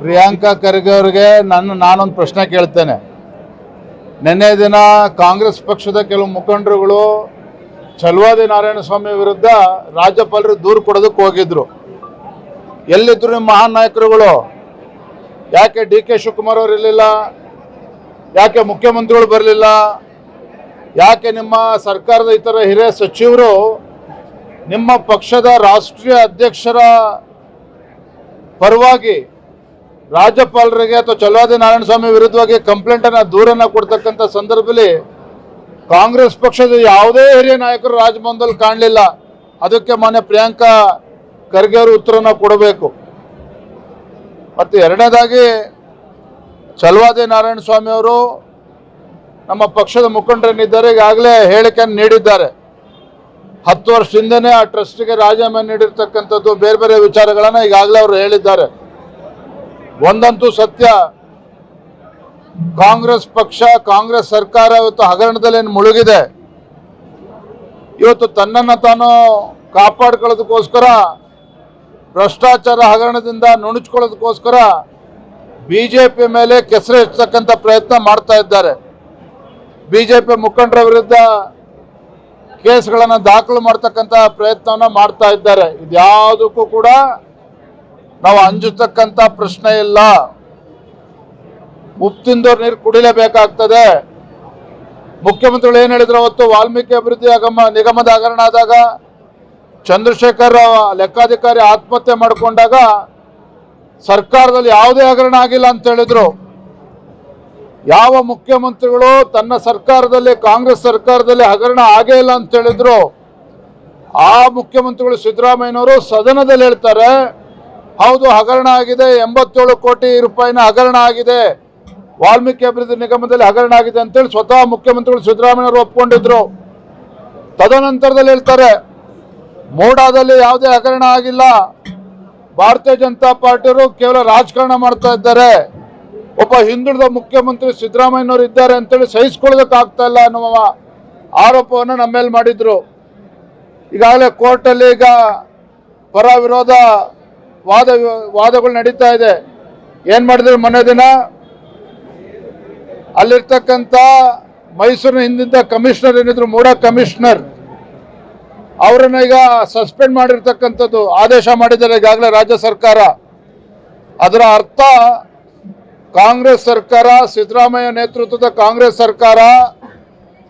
ಪ್ರಿಯಾಂಕಾ ಖರ್ಗೆ ಅವರಿಗೆ ನನ್ನ ನಾನೊಂದು ಪ್ರಶ್ನೆ ಕೇಳ್ತೇನೆ. ನಿನ್ನೆ ದಿನ ಕಾಂಗ್ರೆಸ್ ಪಕ್ಷದ ಕೆಲವು ಮುಖಂಡರುಗಳು ಛಲ್ವಾದಿ ನಾರಾಯಣ ಸ್ವಾಮಿ ವಿರುದ್ಧ ರಾಜ್ಯಪಾಲರು ದೂರು ಕೊಡೋದಕ್ಕೆ ಹೋಗಿದ್ರು. ಎಲ್ಲಿದ್ರು ನಿಮ್ಮ ಮಹಾನ್ ನಾಯಕರುಗಳು? ಯಾಕೆ ಡಿ ಕೆ ಶಿವಕುಮಾರ್ ಅವರು ಇರಲಿಲ್ಲ? ಯಾಕೆ ಮುಖ್ಯಮಂತ್ರಿಗಳು ಬರಲಿಲ್ಲ? ಯಾಕೆ ನಿಮ್ಮ ಸರ್ಕಾರದ ಇತರ ಹಿರಿಯ ಸಚಿವರು ನಿಮ್ಮ ಪಕ್ಷದ ರಾಷ್ಟ್ರೀಯ ಅಧ್ಯಕ್ಷರ ಪರವಾಗಿ ರಾಜ್ಯಪಾಲರಿಗೆ ಅಥವಾ ನಾರಾಯಣ ಸ್ವಾಮಿ ವಿರುದ್ಧವಾಗಿ ಕಂಪ್ಲೇಂಟ್ ದೂರನ್ನು ದೂರನ್ನ ಕೊಡ್ತಕ್ಕಂಥ ಸಂದರ್ಭದಲ್ಲಿ ಕಾಂಗ್ರೆಸ್ ಪಕ್ಷದ ಯಾವುದೇ ಹಿರಿಯ ನಾಯಕರು ರಾಜಭವನದಲ್ಲಿ ಕಾಣಲಿಲ್ಲ. ಅದಕ್ಕೆ ಮಾನ್ಯ ಪ್ರಿಯಾಂಕಾ ಖರ್ಗೆ ಅವರು ಉತ್ತರನ ಕೊಡಬೇಕು. ಮತ್ತು ಎರಡನೇದಾಗಿ ಚಲವಾದಿ ನಾರಾಯಣ ಸ್ವಾಮಿ ಅವರು ನಮ್ಮ ಪಕ್ಷದ ಮುಖಂಡರೇನಿದ್ದಾರೆ ಈಗಾಗಲೇ ಹೇಳಿಕೆಯನ್ನು ನೀಡಿದ್ದಾರೆ. ಹತ್ತು ವರ್ಷದಿಂದನೇ ಆ ಟ್ರಸ್ಟ್ಗೆ ರಾಜೀನಾಮೆ ನೀಡಿರ್ತಕ್ಕಂಥದ್ದು ಬೇರೆ ಬೇರೆ ವಿಚಾರಗಳನ್ನು ಈಗಾಗಲೇ ಅವರು ಹೇಳಿದ್ದಾರೆ. ಒಂದಂತೂ ಸತ್ಯ. ಕಾಂಗ್ರೆಸ್ ಪಕ್ಷ, ಕಾಂಗ್ರೆಸ್ ಸರ್ಕಾರ ಇವತ್ತು ಹಗರಣದಲ್ಲಿ ಮುಳುಗಿದೆ. ಇವತ್ತು ತನ್ನನ್ನು ತಾನು ಕಾಪಾಡ್ಕೊಳ್ಳೋದಕ್ಕೋಸ್ಕರ, ಭ್ರಷ್ಟಾಚಾರ ಹಗರಣದಿಂದ ನುಣುಚ್ಕೊಳ್ಳೋದಕ್ಕೋಸ್ಕರ ಬಿ ಜೆ ಪಿ ಮೇಲೆ ಪ್ರಯತ್ನ ಮಾಡ್ತಾ ಇದ್ದಾರೆ. ಬಿ ಜೆ ಪಿ ಮುಖಂಡರ ವಿರುದ್ಧ ಕೇಸ್ಗಳನ್ನು ದಾಖಲು ಮಾಡ್ತಕ್ಕಂಥ ಪ್ರಯತ್ನವನ್ನು ಮಾಡ್ತಾ ಇದ್ದಾರೆ. ಇದ್ಯಾವುದಕ್ಕೂ ಕೂಡ ನಾವು ಅಂಜುತಕ್ಕಂತ ಪ್ರಶ್ನೆ ಇಲ್ಲ. ಉಪ್ತಿಂದವ್ರ ನೀರು ಕುಡಿಲೇಬೇಕಾಗ್ತದೆ. ಮುಖ್ಯಮಂತ್ರಿಗಳು ಏನು ಹೇಳಿದ್ರು ಅವತ್ತು? ವಾಲ್ಮೀಕಿ ಅಭಿವೃದ್ಧಿ ಆಗಮ ನಿಗಮದ ಹಗರಣ ಆದಾಗ ಚಂದ್ರಶೇಖರ್ ಲೆಕ್ಕಾಧಿಕಾರಿ ಆತ್ಮಹತ್ಯೆ ಮಾಡಿಕೊಂಡಾಗ ಸರ್ಕಾರದಲ್ಲಿ ಯಾವುದೇ ಹಗರಣ ಆಗಿಲ್ಲ ಅಂತ ಹೇಳಿದ್ರು. ಯಾವ ಮುಖ್ಯಮಂತ್ರಿಗಳು ತನ್ನ ಸರ್ಕಾರದಲ್ಲಿ, ಕಾಂಗ್ರೆಸ್ ಸರ್ಕಾರದಲ್ಲಿ ಹಗರಣ ಆಗೇ ಇಲ್ಲ ಅಂತ ಹೇಳಿದ್ರು. ಆ ಮುಖ್ಯಮಂತ್ರಿಗಳು ಸಿದ್ದರಾಮಯ್ಯನವರು ಸದನದಲ್ಲಿ ಹೇಳ್ತಾರೆ ಹೌದು, ಹಗರಣ ಆಗಿದೆ. ಎಂಬತ್ತೇಳು ಕೋಟಿ ರೂಪಾಯಿನ ಹಗರಣ ಆಗಿದೆ. ವಾಲ್ಮೀಕಿ ಅಭಿವೃದ್ಧಿ ನಿಗಮದಲ್ಲಿ ಹಗರಣ ಆಗಿದೆ ಅಂತೇಳಿ ಸ್ವತಃ ಮುಖ್ಯಮಂತ್ರಿಗಳು ಸಿದ್ದರಾಮಯ್ಯನವರು ಒಪ್ಕೊಂಡಿದ್ರು. ತದನಂತರದಲ್ಲಿ ಹೇಳ್ತಾರೆ, ಮೋಡಾದಲ್ಲಿ ಯಾವುದೇ ಹಗರಣ ಆಗಿಲ್ಲ. ಭಾರತೀಯ ಜನತಾ ಪಾರ್ಟಿಯವರು ಕೇವಲ ರಾಜಕಾರಣ ಮಾಡ್ತಾ ಇದ್ದಾರೆ. ಒಬ್ಬ ಹಿಂದುಳಿದ ಮುಖ್ಯಮಂತ್ರಿ ಸಿದ್ದರಾಮಯ್ಯನವರು ಇದ್ದಾರೆ ಅಂತೇಳಿ ಸಹಿಸ್ಕೊಳ್ಳೋದಕ್ಕಾಗ್ತಾ ಇಲ್ಲ ಅನ್ನುವ ಆರೋಪವನ್ನು ನಮ್ಮ ಮೇಲೆ ಮಾಡಿದ್ರು. ಈಗಾಗಲೇ ಕೋರ್ಟಲ್ಲಿ ಈಗ ಪರ ವಿರೋಧ ವಾದ ವಾದಗಳು ನಡೀತಾ ಇದೆ. ಏನು ಮಾಡಿದ್ರು ಮೊನ್ನೆ ದಿನ? ಅಲ್ಲಿರ್ತಕ್ಕಂಥ ಮೈಸೂರಿನ ಹಿಂದಿಂದ ಕಮಿಷನರ್ ಏನಿದ್ರು, ಮೂಡ ಕಮಿಷನರ್, ಅವರನ್ನ ಈಗ ಸಸ್ಪೆಂಡ್ ಮಾಡಿರ್ತಕ್ಕಂಥದ್ದು ಆದೇಶ ಮಾಡಿದ್ದಾರೆ ಈಗಾಗಲೇ ರಾಜ್ಯ ಸರ್ಕಾರ. ಅದರ ಅರ್ಥ, ಕಾಂಗ್ರೆಸ್ ಸರ್ಕಾರ, ಸಿದ್ದರಾಮಯ್ಯ ನೇತೃತ್ವದ ಕಾಂಗ್ರೆಸ್ ಸರ್ಕಾರ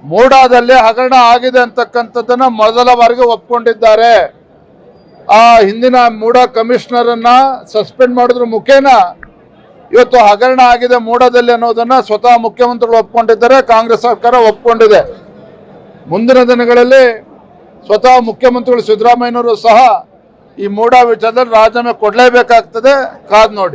ಮೂಡಾದಲ್ಲಿ ಹಗರಣ ಆಗಿದೆ ಅಂತಕ್ಕಂಥದ್ದನ್ನ ಮೊದಲ ಬಾರಿಗೆ ಒಪ್ಕೊಂಡಿದ್ದಾರೆ. ಆ ಹಿಂದಿನ ಮೂಡ ಕಮಿಷನರ್ ಅನ್ನ ಸಸ್ಪೆಂಡ್ ಮಾಡಿದ್ರು ಮುಖೇನ. ಇವತ್ತು ಹಗರಣ ಆಗಿದೆ ಮೂಡದಲ್ಲಿ ಅನ್ನೋದನ್ನ ಸ್ವತಃ ಮುಖ್ಯಮಂತ್ರಿಗಳು ಒಪ್ಕೊಂಡಿದ್ದಾರೆ, ಕಾಂಗ್ರೆಸ್ ಸರ್ಕಾರ ಒಪ್ಕೊಂಡಿದೆ. ಮುಂದಿನ ದಿನಗಳಲ್ಲಿ ಸ್ವತಃ ಮುಖ್ಯಮಂತ್ರಿಗಳು ಸಿದ್ದರಾಮಯ್ಯನವರು ಸಹ ಈ ಮೂಡ ವಿಚಾರದಲ್ಲಿ ರಾಜೀನಾಮೆ ಕೊಡಲೇಬೇಕಾಗ್ತದೆ, ಕಾದ್ ನೋಡಿ.